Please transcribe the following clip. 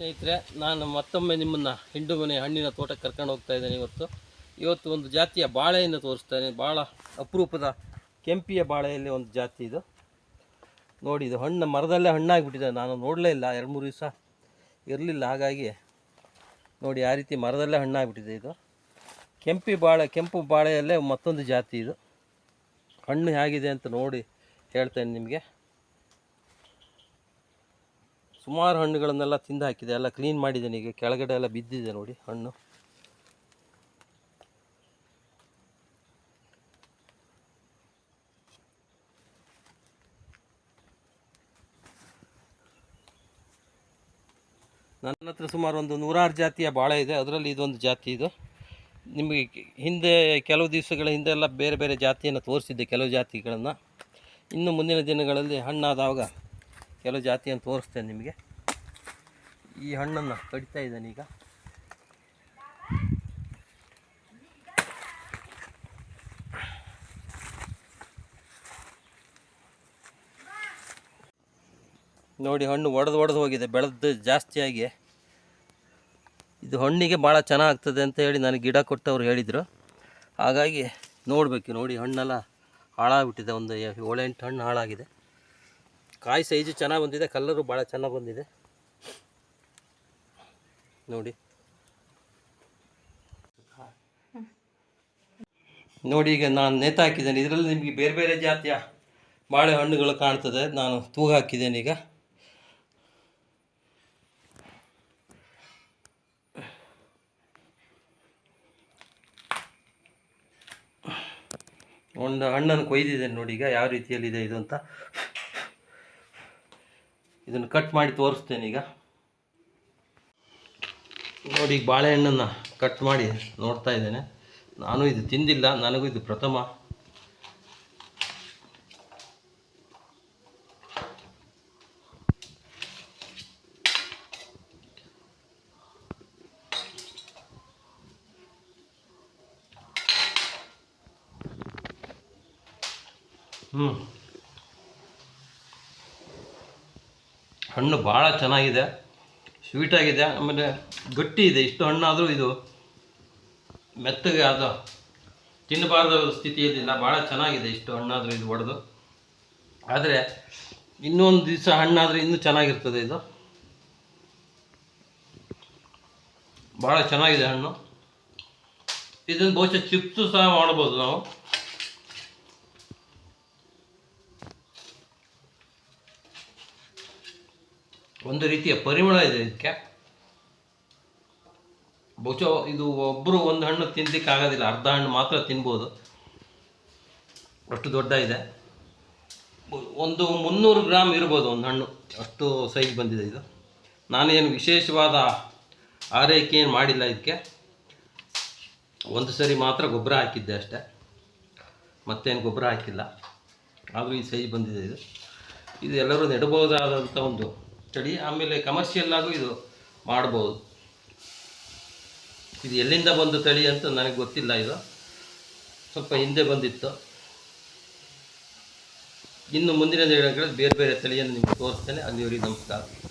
ಸ್ನೇಹಿತರೆ, ನಾನು ಮತ್ತೊಮ್ಮೆ ನಿಮ್ಮನ್ನು ಹಿಂಡುಮನೆ ಹಣ್ಣಿನ ತೋಟಕ್ಕೆ ಕರ್ಕೊಂಡು ಹೋಗ್ತಾ ಇದ್ದೇನೆ ಇವತ್ತು. ಇವತ್ತು ಒಂದು ಜಾತಿಯ ಬಾಳೆಯನ್ನು ತೋರಿಸ್ತಾನೆ ಭಾಳ ಅಪರೂಪದ ಕೆಂಪಿಯ ಬಾಳೆಯಲ್ಲಿ ಒಂದು ಜಾತಿ ಇದು. ನೋಡಿ, ಇದು ಹಣ್ಣು, ಮರದಲ್ಲೇ ಹಣ್ಣಾಗಿಬಿಟ್ಟಿದೆ. ನಾನು ನೋಡಲೇ ಇಲ್ಲ, ಎರಡು ಮೂರು ದಿವಸ ಇರಲಿಲ್ಲ. ಹಾಗಾಗಿ ನೋಡಿ, ಆ ರೀತಿ ಮರದಲ್ಲೇ ಹಣ್ಣಾಗಿಬಿಟ್ಟಿದೆ ಇದು. ಕೆಂಪಿ ಬಾಳೆ, ಕೆಂಪು ಬಾಳೆಯಲ್ಲೇ ಮತ್ತೊಂದು ಜಾತಿ ಇದು. ಹಣ್ಣು ಹೇಗಿದೆ ಅಂತ ನೋಡಿ ಹೇಳ್ತೇನೆ ನಿಮಗೆ. ಸುಮಾರು ಹಣ್ಣುಗಳನ್ನೆಲ್ಲ ತಿಂದು ಹಾಕಿದೆ ಎಲ್ಲ ಕ್ಲೀನ್ ಮಾಡಿದ್ದೇನೆ. ಈಗ ಕೆಳಗಡೆ ಎಲ್ಲ ಬಿದ್ದಿದೆ ನೋಡಿ ಹಣ್ಣು. ನನ್ನ ಹತ್ರ ಸುಮಾರು ಒಂದು ನೂರಾರು ಜಾತಿಯ ಬಾಳೆ ಇದೆ. ಅದರಲ್ಲಿ ಇದೊಂದು ಜಾತಿ ಇದು. ನಿಮಗೆ ಹಿಂದೆ ಕೆಲವು ದಿವಸಗಳ ಹಿಂದೆ ಎಲ್ಲ ಬೇರೆ ಬೇರೆ ಜಾತಿಯನ್ನು ತೋರಿಸಿದ್ದೆ, ಕೆಲವು ಜಾತಿಗಳನ್ನು. ಇನ್ನು ಮುಂದಿನ ದಿನಗಳಲ್ಲಿ ಹಣ್ಣಾದಾಗ ಕೆಲವು ಜಾತಿಯನ್ನು ತೋರಿಸ್ತೇನೆ ನಿಮಗೆ. ಈ ಹಣ್ಣನ್ನು ಕಡಿತಾ ಇದ್ದಾನೆ ಈಗ. ನೋಡಿ, ಹಣ್ಣು ಒಡೆದು ಒಡೆದು ಹೋಗಿದೆ, ಬೆಳೆದು ಜಾಸ್ತಿಯಾಗಿ ಇದು ಹಣ್ಣಿಗೆ ಭಾಳ ಚೆನ್ನಾಗ್ತದೆ ಅಂತ ಹೇಳಿ ನನಗೆ ಗಿಡ ಕೊಟ್ಟವ್ರು ಹೇಳಿದರು. ಹಾಗಾಗಿ ನೋಡಬೇಕು, ನೋಡಿ, ಹಣ್ಣೆಲ್ಲ ಹಾಳಾಗ್ಬಿಟ್ಟಿದೆ, ಒಂದು ಏಳೆಂಟು ಹಣ್ಣು ಹಾಳಾಗಿದೆ. ಕಾಯಿ ಸೈಜು ಚೆನ್ನಾಗಿ ಬಂದಿದೆ ಕಲ್ಲರು ಭಾಳ ಚೆನ್ನಾಗಿ ಬಂದಿದೆ. ನೋಡಿ. ನೋಡಿ, ಈಗ ನಾನು ನೇತು ಹಾಕಿದ್ದೇನೆ. ಇದರಲ್ಲಿ ನಿಮಗೆ ಬೇರೆ ಬೇರೆ ಜಾತಿಯ ಬಾಳೆಹಣ್ಣುಗಳು ಕಾಣ್ತದೆ. ನಾನು ತೂಗು ಹಾಕಿದ್ದೇನೆ ಈಗ. ಒಂದು ಹಣ್ಣನ್ನು ಕೊಯ್ದಿದ್ದೇನೆ ನೋಡಿ ಈಗ, ಯಾವ ರೀತಿಯಲ್ಲಿದೆ ಇದು ಅಂತ. ಇದನ್ನು ಕಟ್ ಮಾಡಿ ತೋರಿಸ್ತೇನೆ ಈಗ. ನೋಡಿ, ಈಗ ಬಾಳೆಹಣ್ಣನ್ನು ಕಟ್ ಮಾಡಿ ನೋಡ್ತಾ ಇದ್ದೇನೆ. ನಾನು ಇದು ತಿಂದಿಲ್ಲ, ನನಗೂ ಇದು ಪ್ರಥಮ. ಹ್ಞೂ ಹಣ್ಣು ಭಾಳ ಚೆನ್ನಾಗಿದೆ ಸ್ವೀಟಾಗಿದೆ ಆಮೇಲೆ ಗಟ್ಟಿ ಇದೆ, ಇಷ್ಟು ಹಣ್ಣಾದರೂ ಇದು ಮೆತ್ತಗೆ ಆದ ತಿನ್ನಬಾರ್ದ ಸ್ಥಿತಿಯಲ್ಲಿಲ್ಲ ಭಾಳ ಚೆನ್ನಾಗಿದೆ ಇಷ್ಟು ಹಣ್ಣಾದರೂ ಇದು ಒಡೆದು. ಆದರೆ ಇನ್ನೊಂದು ದಿವಸ ಹಣ್ಣಾದರೆ ಇನ್ನೂ ಚೆನ್ನಾಗಿರ್ತದೆ ಇದು. ಭಾಳ ಚೆನ್ನಾಗಿದೆ ಹಣ್ಣು. ಇದನ್ನು ಬಹುಶಃ ಚಿಪ್ಸು ಸಹ ಮಾಡ್ಬೋದು ನಾವು. ಒಂದು ರೀತಿಯ ಪರಿಮಳ ಇದೆ ಇದಕ್ಕೆ. ಬಹುಶಃ ಇದು ಒಬ್ಬರು ಒಂದು ಹಣ್ಣು ತಿನ್ಲಿಕ್ಕೆ ಆಗೋದಿಲ್ಲ ಅರ್ಧ ಹಣ್ಣು ಮಾತ್ರ ತಿನ್ಬೋದು. ಅಷ್ಟು ದೊಡ್ಡ ಇದೆ. ಒಂದು ಮುನ್ನೂರು ಗ್ರಾಮ್ ಇರ್ಬೋದು ಒಂದು ಹಣ್ಣು. ಅಷ್ಟು ಸೈಜ್ ಬಂದಿದೆ ಇದು. ನಾನೇನು ವಿಶೇಷವಾದ ಆರೈಕೆ ಏನು ಮಾಡಿಲ್ಲ ಇದಕ್ಕೆ. ಒಂದು ಸರಿ ಮಾತ್ರ ಗೊಬ್ಬರ ಹಾಕಿದ್ದೆ ಅಷ್ಟೇ. ಮತ್ತೇನು ಗೊಬ್ಬರ ಹಾಕಿಲ್ಲ. ಆದರೂ ಈ ಸೈಜ್ ಬಂದಿದೆ ಇದು. ಇದು ಎಲ್ಲರೂ ನೆಡಬಹುದಾದಂಥ ಒಂದು ತಳಿ ಆಮೇಲೆ ಕಮರ್ಷಿಯಲ್ ಆಗೂ ಇದು ಮಾಡ್ಬೋದು. ಇದು ಎಲ್ಲಿಂದ ಬಂದ ತಳಿ ಅಂತ ನನಗೆ ಗೊತ್ತಿಲ್ಲ ಇದು. ಸ್ವಲ್ಪ ಹಿಂದೆ ಬಂದಿತ್ತು. ಇನ್ನು ಮುಂದಿನ ದಿನಗಳಲ್ಲಿ ಬೇರೆ ಬೇರೆ ತಳಿಯನ್ನು ನಿಮಗೆ ತೋರಿಸ್ತೇನೆ. ಅಲ್ಲಿವರೆಗೆ ನಮಸ್ಕಾರ.